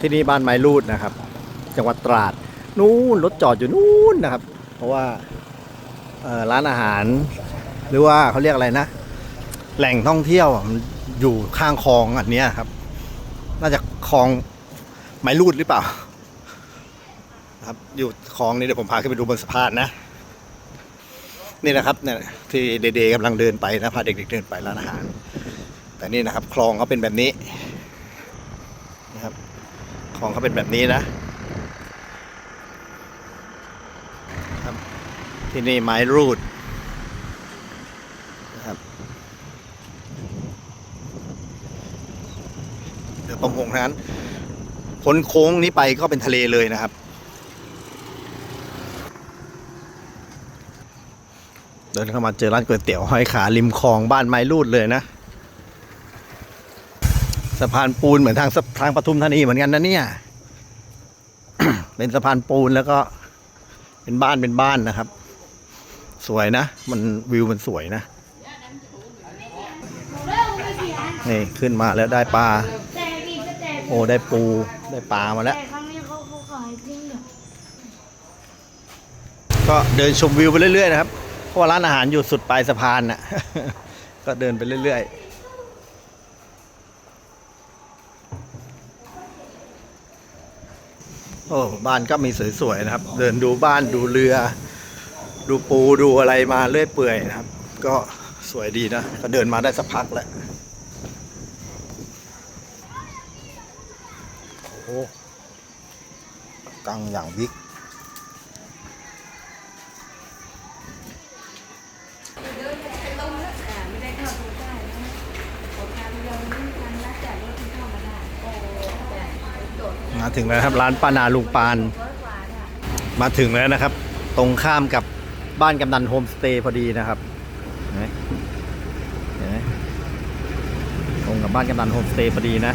ที่นี่บ้านไม้รูดนะครับ จังหวัดตราด นู่นรถจอดอยู่นู่นนะครับ เพราะว่าร้านอาหาร หรือว่าเขาเรียกอะไรนะ แหล่งท่องเที่ยวอะมันอยู่ข้างคลองอันนี้ครับ น่าจะคลองไม้รูดหรือเปล่า ครับอยู่คลองนี้เดี๋ยวผมพาขึ้นไปดูบนสะพานนะนี่นะครับเนี่ยที่เดย์ๆกำลังเดินไปนะพาเด็กๆเดินไปร้านอาหาร แต่นี่นะครับ คลองเขาเป็นแบบนี้นะครับ คลองเขาเป็นแบบนี้นะครับ ที่นี่ไม้รูดนะครับเรือประมงทั้งนั้นพ้นโค้งนี้ไปก็เป็นทะเลเลยนะครับ เดินเข้ามาเจอร้านก๋วยเตี๋ยวห้อยขาริมคลองบ้านไม้รูดเลยนะ สะพานปูนเหมือนทางสะทางปทุมธานีเหมือนกันนะเนี่ย เป็นสะพานปูนแล้วก็ เป็นบ้านเป็นบ้านนะครับ สวยนะ มันวิวมันสวยนะ นี่ขึ้นมาแล้วได้ปลา โอ้ได้ปูได้ปลามาแล้ว ก็เดินชมวิวไปเรื่อยๆนะครับ เพราะว่าร้านอาหารอยู่สุดปลายสะพานน่ะ ก็เดินไปเรื่อยๆ โอ้บ้านก็มีสวยๆนะครับ เดินดูบ้านดูเรือ ดูปูดูอะไรมาเรื่อยเปื่อยนะครับ ก็สวยดีนะก็เดินมาได้สักพักแล้วโอ้กังอย่างบิ๊กไม่ได้เข้าตัวได้นะขอทางเราไม่มีทางลัดจากรถที่เข้ามาได้ มาถึงแล้วครับร้านป้านาลุงปาน มาถึงแล้วนะครับ ตรงข้ามกับบ้านกำนันโฮมสเตย์พอดีนะครับเห็นไหมเห็นไหมตรงกับบ้านกำนันโฮมสเตย์พอดีนะ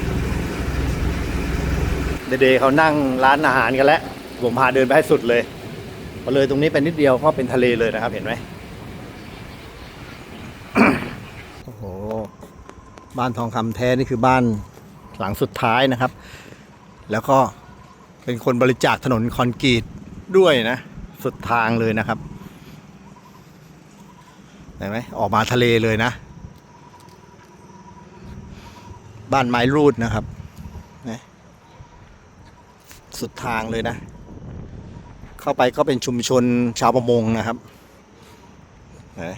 เดย์เขานั่งร้านอาหารกันแล้ว ผมพาเดินไปให้สุดเลยพอเลยตรงนี้เป็นนิดเดียวก็เป็นทะเลเลยนะครับ เห็นไหมโอ้โห บ้านทองคำแท้นี่คือบ้านหลังสุดท้ายนะครับ แล้วก็เป็นคนบริจาคถนนคอนกรีตด้วยนะ สุดทางเลยนะครับเห็นไหมออกมาทะเลเลยนะ บ้านไม้รูดนะครับนะสุดทางเลยนะ เข้าไปก็เป็นชุมชนชาวประมงนะครับนะ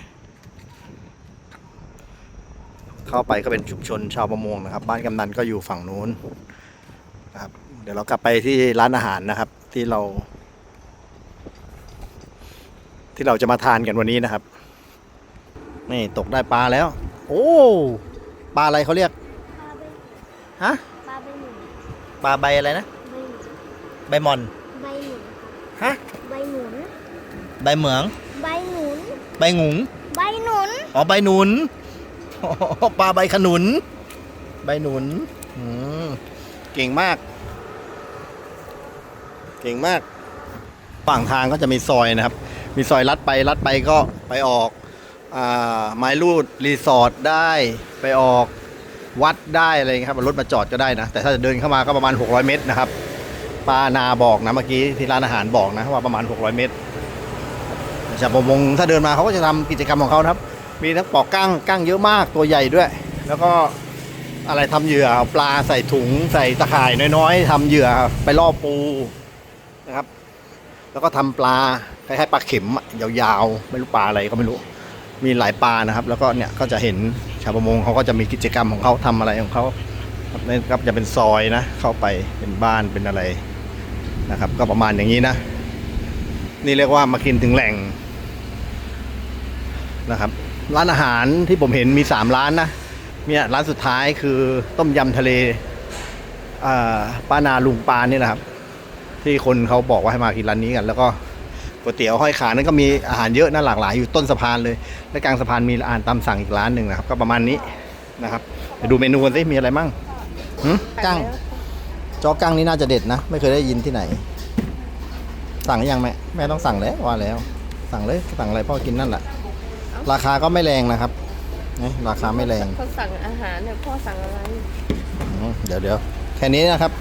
เข้าไปก็เป็นชุมชนชาวประมงนะครับ บ้านกำนันก็อยู่ฝั่งนู้นนะครับ เดี๋ยวเรากลับไปที่ร้านอาหารนะครับ ที่เรา ที่เราจะมาทานกันวันนี้นะครับ นี่ตกได้ปลาแล้ว โอ้ปลาอะไรเขาเรียกปลาใบฮะปลาใบหนุนปลาใบอะไรนะใบหนุนใบหมอนใบหนุนฮะใบหนุนใบเหมือง ใบหนุนใบหงุงใบหนุนอ๋อใบหนุนอ๋อปลาใบขนุน ใบหนุนอืมเก่งมาก เก่งมากฝั่งทางก็จะมีซอยนะครับ มีซอยลัดไปลัดไปก็ไปออกอไม้รูดรีสอร์ทได้ไปออกวัดได้อะไรครับรถมาจอดก็ได้นะ แต่ถ้าจะเดินเข้ามาก็ประมาณ 600 เมตรนะครับป้านาบอกนะเมื่อกี้ที่ร้านอาหารบอกนะว่าประมาณ 600 เมตรชาวประมงถ้าเดินมาเขาก็จะทำกิจกรรมของเขาครับ มีทั้งปอกกั้งกั้งเยอะมากตัวใหญ่ด้วย แล้วก็อะไรทำเหยื่อปลาใส่ถุงใส่ตะข่ายน้อยๆทำเหยื่อไปล่อปู นะครับ แล้วก็ทำปลาคล้ายๆปลาเข็มยาวๆไม่รู้ปลาอะไรก็ไม่รู้มีหลายปลานะครับ แล้วก็เนี่ยก็จะเห็นชาวประมงเขาก็จะมีกิจกรรมของเขาทำอะไรของเขาครับนี่ก็จะเป็นซอยนะ เข้าไปเป็นบ้านเป็นอะไรนะครับ ก็ประมาณอย่างนี้นะ นี่เรียกว่ามากินถึงแหล่งนะครับ ร้านอาหารที่ผมเห็นมีสามร้านนะเนี่ยร้านสุดท้ายคือต้มยำทะเลอ่าป้านาลุงปานนี่นะครับ ที่คนเขาบอกว่าให้มากินร้านนี้กัน แล้วก็ก๋วยเตี๋ยวห้อยขานั้นก็มีอาหารเยอะนะหลากหลายอยู่ต้นสะพานเลย และกลางสะพานมีอาหารตามสั่งอีกร้านหนึ่งนะครับ ก็ประมาณนี้นะครับเดี๋ยวดูเมนูกันสิมีอะไรมั่งหึกั้งจอกั้งนี่น่าจะเด็ดนะ ไม่เคยได้ยินที่ไหน สั่งหรือยังแม่แม่ต้องสั่งแล้วว่าแล้ว สั่งเลยสั่งอะไรพ่อกินนั่นแหละราคาก็ไม่แรงนะครับนะราคาไม่แรงเขาสั่งอาหารเนี่ยพ่อสั่งอะไร อืมเดี๋ยวเดี๋ยวแค่นี้นะครับ